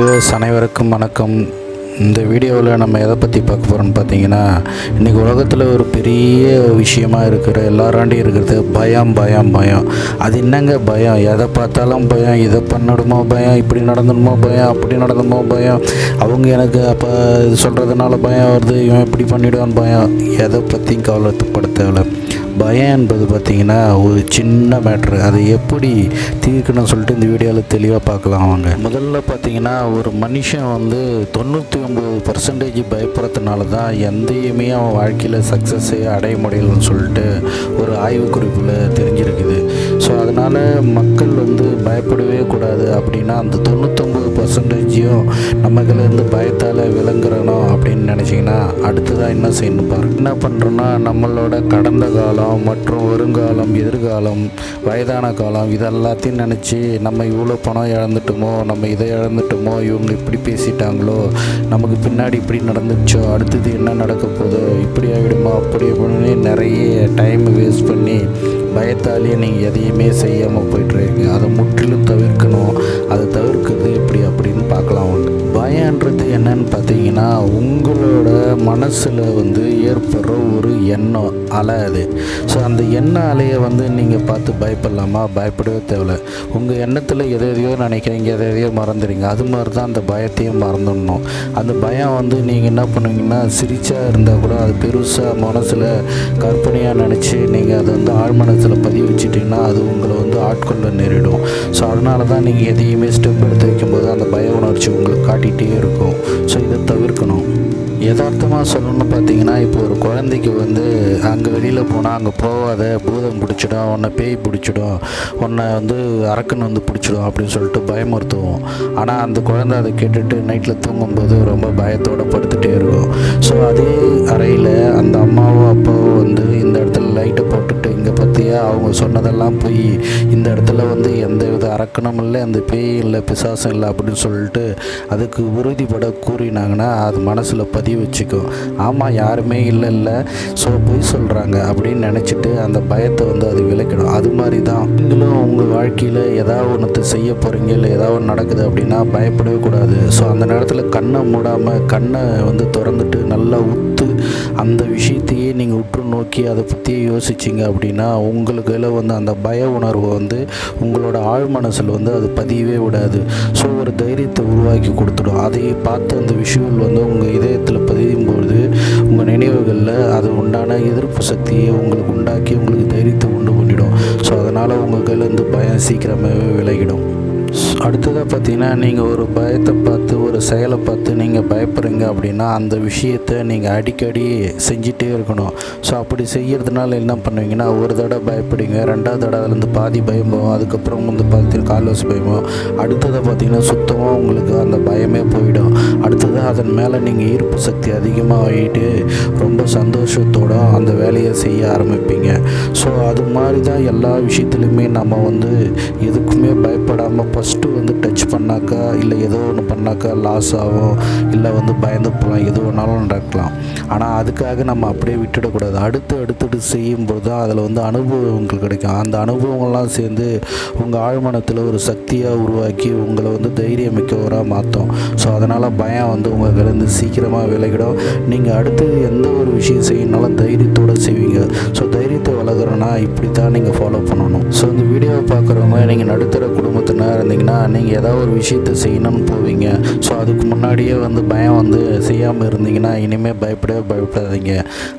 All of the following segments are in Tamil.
வியூவர்ஸ் அனைவருக்கும் வணக்கம். இந்த வீடியோவில் நம்ம எதை பற்றி பார்க்க போகிறோம்னு பார்த்தீங்கன்னா இன்றைக்கி உலகத்தில் ஒரு பெரிய விஷயமா இருக்கிற எல்லாராண்டையும் இருக்கிறது பயம் பயம் பயம். அது என்னங்க பயம்? எதை பார்த்தாலும் பயம். இதை பண்ணணுமோ பயம்? இப்படி நடந்துடுமோ பயம்? அப்படி நடந்துமோ பயம்? அவங்க எனக்கு அப்போ இது சொல்கிறதுனால பயம் வருது. இவன் இப்படி பண்ணிவிடுவான் பயம். எதை பற்றியும் கவலைப்பட தேவை பயம் என்பது பார்த்திங்கன்னா ஒரு சின்ன மேட்ரு அதை எப்படி தீர்க்கணும்னு சொல்லிட்டு இந்த வீடியோவில் தெளிவாக பார்க்கலாம் வாங்க. முதல்ல பார்த்தீங்கன்னா ஒரு மனுஷன் வந்து தொண்ணூற்றி ஒம்பது பர்சன்டேஜ் பயப்படுறதுனால தான் எந்தையுமே அவன் வாழ்க்கையில் சக்ஸஸே அடைய முடியலன்னு சொல்லிட்டு ஒரு ஆய்வு குறிப்பில் தெரிஞ்சிருக்குது. ஸோ அதனால் மக்கள் வந்து பயப்படவே கூடாது. அப்படின்னா அந்த தொண்ணூத்தொம்பது பர்சன்டேஜையும் நமக்குலேருந்து பயத்தால் விளங்குறணும் அப்படின்னு நினச்சிங்கன்னா அடுத்ததாக என்ன செய்யணும் பாருங்க என்ன பண்ணுறோன்னா நம்மளோட கடந்த காலம் மற்றும் வருங்காலம் எதிர்காலம் வயதான காலம் இதெல்லாத்தையும் நினச்சி நம்ம இவ்வளோ பணம் இழந்துட்டோமோ நம்ம இதை இழந்துட்டோமோ இவங்க இப்படி பேசிட்டாங்களோ நமக்கு பின்னாடி இப்படி நடந்துச்சோ அடுத்தது என்ன நடக்க போதோ இப்படி ஆகிடுமோ அப்படி அப்படின்னு நிறைய டைம் வேஸ்ட் பண்ணி பயத்தாலேயே நீங்கள் எதையுமே செய்யாமல் போயிட்டுருக்கீங்க அதை மனசில் வந்து ஏற்படுற ஒரு எண்ணம் அலை அது. ஸோ அந்த எண்ண அலையை வந்து நீங்கள் பார்த்து பயப்படலாமா? பயப்படவே தேவையில்ல. உங்கள் எண்ணத்தில் எதை எதையோ நினைக்கிறீங்க எதை எதையோ மறந்துடுங்க அது மாதிரி தான் அந்த பயத்தையும் மறந்துடணும். அந்த பயம் வந்து நீங்கள் என்ன பண்ணுவீங்கன்னா சிரிச்சா இருந்தால் கூட அது பெருசாக மனசில் கற்பனையாக நினச்சி நீங்கள் அதை வந்து ஆழ் மனசில் பதிவு வச்சுட்டிங்கன்னா அது உங்களை வந்து ஆட்கொள்ள நேரிடும். ஸோ அதனால தான் நீங்கள் எதையுமே ஸ்டெப் எடுத்து வைக்கும்போது அந்த பய உணர்ச்சி உங்களுக்கு காட்டிகிட்டே இருக்கும். ஸோ இதை தவிர்க்கணும். யதார்த்தமாக சொல்லணும்னு பார்த்தீங்கன்னா இப்போ ஒரு குழந்தைக்கு வந்து அங்கே வெளியில் போனால் அங்கே போகாத பூதம் பிடிச்சிடும் உன்னை பேய் பிடிச்சிடும் உன்னை வந்து அரக்கன் வந்து பிடிச்சிடும் அப்படின்னு சொல்லிட்டு பயமுறுத்துவோம். ஆனால் அந்த குழந்தை அதை கேட்டுட்டு நைட்டில் தூங்கும்போது ரொம்ப பயத்தோடு படுத்துகிட்டே இருக்கும். ஸோ அதே அறையில் அந்த அம்மாவோ அப்பாவோ வந்து இந்த இடத்துல லைட்டை போட்டுட்டு இங்கே பார்த்தியா அவங்க சொன்னதெல்லாம் போய் இந்த இடத்துல வந்து எந்த வித அரக்கணம் இல்லை அந்த பேய் இல்லை பிசாசம் இல்லை அப்படின்னு சொல்லிட்டு அதுக்கு உறுதிப்பட கூறினாங்கன்னா அது மனசில் பதிவு வச்சுக்கும். ஆமாம் யாருமே இல்லை இல்லை. ஸோ பொய் சொல்கிறாங்க அப்படின்னு நினச்சிட்டு அந்த பயத்தை வந்து அது விளக்கிடும். அது மாதிரி தான் நீங்களும் உங்கள் வாழ்க்கையில் ஏதாவது ஒன்று செய்ய போகிறீங்க இல்லை ஏதாவது ஒன்று நடக்குது அப்படின்னா பயப்படவே கூடாது. ஸோ அந்த நேரத்தில் கண்ணை மூடாமல் கண்ணை வந்து திறந்துட்டு நல்லா உத்து அந்த விஷயத்தையே நீங்கள் உற்று நோக்கி அதை பற்றியே யோசிச்சிங்க அப்படின்னா உங்களுக்கு வந்து அந்த பய உணர்வு வந்து உங்களோட ஆழ் மனசில் வந்து அது பதியவே விடாது. ஸோ ஒரு தைரியத்தை உருவாக்கி கொடுத்துடும். அதை பார்த்து அந்த விஷுவல் வந்து உங்கள் இதயத்தில் பதியும் பொழுது உங்கள் நினைவுகளில் அது உண்டான எதிர்ப்பு சக்தியை உங்களுக்கு உண்டாக்கி உங்களுக்கு தைரியத்தை உண்டு பண்ணிடும். ஸோ அதனால் உங்கள் கையிலேருந்து பயம் சீக்கிரமாகவே விலகிடும். அடுத்ததாக பார்த்தீங்கன்னா நீங்கள் ஒரு பயத்தை பார்த்து ஒரு செயலை பார்த்து நீங்கள் பயப்படுறீங்க அப்படின்னா அந்த விஷயத்தை நீங்கள் அடிக்கடி செஞ்சிட்டே இருக்கணும். ஸோ அப்படி செய்கிறதுனால என்ன பண்ணுவீங்கன்னா ஒரு தடவை பயப்படுங்க ரெண்டாவது தடவை அதுலேருந்து பாதி பயம் போகும். அதுக்கப்புறம் வந்து பார்த்தீங்கன்னா கால்வாசி பயமோ அடுத்ததாக பார்த்தீங்கன்னா சுத்தமாக உங்களுக்கு அந்த பயமே போயிடும். அடுத்ததாக அதன் மேலே நீங்கள் ஈர்ப்பு சக்தி அதிகமாக ஆகிட்டு ரொம்ப சந்தோஷத்தோட அந்த வேலையை செய்ய ஆரம்பிப்பீங்க. ஸோ அது மாதிரி தான் எல்லா விஷயத்துலையுமே நம்ம வந்து எதுக்குமே பயப்படாமல் ஃபஸ்ட்டு வந்து டச் பண்ணாக்கா இல்லை ஏதோ ஒன்று பண்ணாக்கா லாஸ் ஆகும் இல்லை வந்து பயந்து போகலாம் எது வேணாலும் நடக்கலாம். ஆனால் அதுக்காக நம்ம அப்படியே விட்டுடக்கூடாது. அடுத்து அடுத்துட்டு செய்யும்போது தான் அதில் வந்து அனுபவங்கள் கிடைக்கும். அந்த அனுபவங்கள்லாம் சேர்ந்து உங்கள் ஆழ்மனத்தில் ஒரு சக்தியாக உருவாக்கி உங்களை வந்து தைரியமிக்கவராக மாற்றும் ஸோ அதனால் பயம் வந்து உங்கள்கிட்ட சீக்கிரமாக விலகிடும். நீங்கள் அடுத்து எந்த ஒரு விஷயம் செய்யணுனாலும் தைரியத்தோடு செய்வீங்க. ஸோ தைரியம் ஆகிறோன்னா இப்படி தான் நீங்கள் ஃபாலோ பண்ணணும். ஸோ இந்த வீடியோவை பார்க்குறவங்க நீங்கள் நடுத்தர குடும்பத்தினர் இருந்தீங்கன்னா நீங்கள் ஏதாவது ஒரு விஷயத்தை செய்யணும்னு போவீங்க. ஸோ அதுக்கு முன்னாடியே வந்து பயம் வந்து செய்யாமல் இருந்தீங்கன்னா இனிமேல் பயப்படவே பயப்படாதீங்க.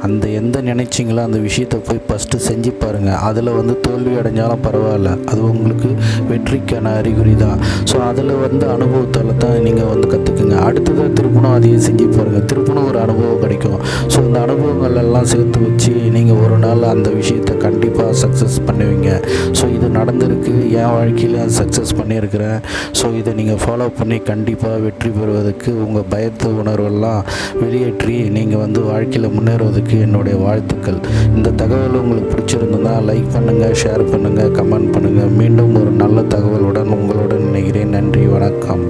அந்த எந்த நினைச்சிங்களோ அந்த விஷயத்தை போய் ஃபஸ்ட்டு செஞ்சு பாருங்கள் அதில் வந்து தோல்வி அடைஞ்சாலும் பரவாயில்ல. அது உங்களுக்கு வெற்றிக்கான அறிகுறி தான். ஸோ அதில் வந்து அனுபவத்தால் தான் நீங்கள் வந்து கற்றுக்குங்க அடுத்ததாக திருப்பணம் அதையும் செஞ்சு பாருங்கள் திருப்பணம் ஒரு அனுபவம் கிடைக்கும். ஸோ இந்த அனுபவங்கள் எல்லாம் சேர்த்து வச்சு நீங்கள் ஒரு நாள் அந்த விஷயத்தை கண்டிப்பாக சக்ஸஸ் பண்ணுவீங்க. ஸோ இது நடந்திருக்கு. என் வாழ்க்கையில் சக்ஸஸ் பண்ணியிருக்கிறேன். ஸோ இதை நீங்கள் ஃபாலோ பண்ணி கண்டிப்பாக வெற்றி பெறுவதற்கு உங்கள் பயத்து உணர்வெல்லாம் வெளியேற்றி நீங்கள் வந்து வாழ்க்கையில் முன்னேறுவதற்கு என்னுடைய வாழ்த்துக்கள். இந்த தகவல் உங்களுக்கு பிடிச்சிருந்ததுன்னா லைக் பண்ணுங்கள் ஷேர் பண்ணுங்கள் கமெண்ட் பண்ணுங்கள் மீண்டும் ஒரு நல்ல தகவலுடன் உங்களுடன் நினைக்கிறேன் நன்றி வணக்கம்.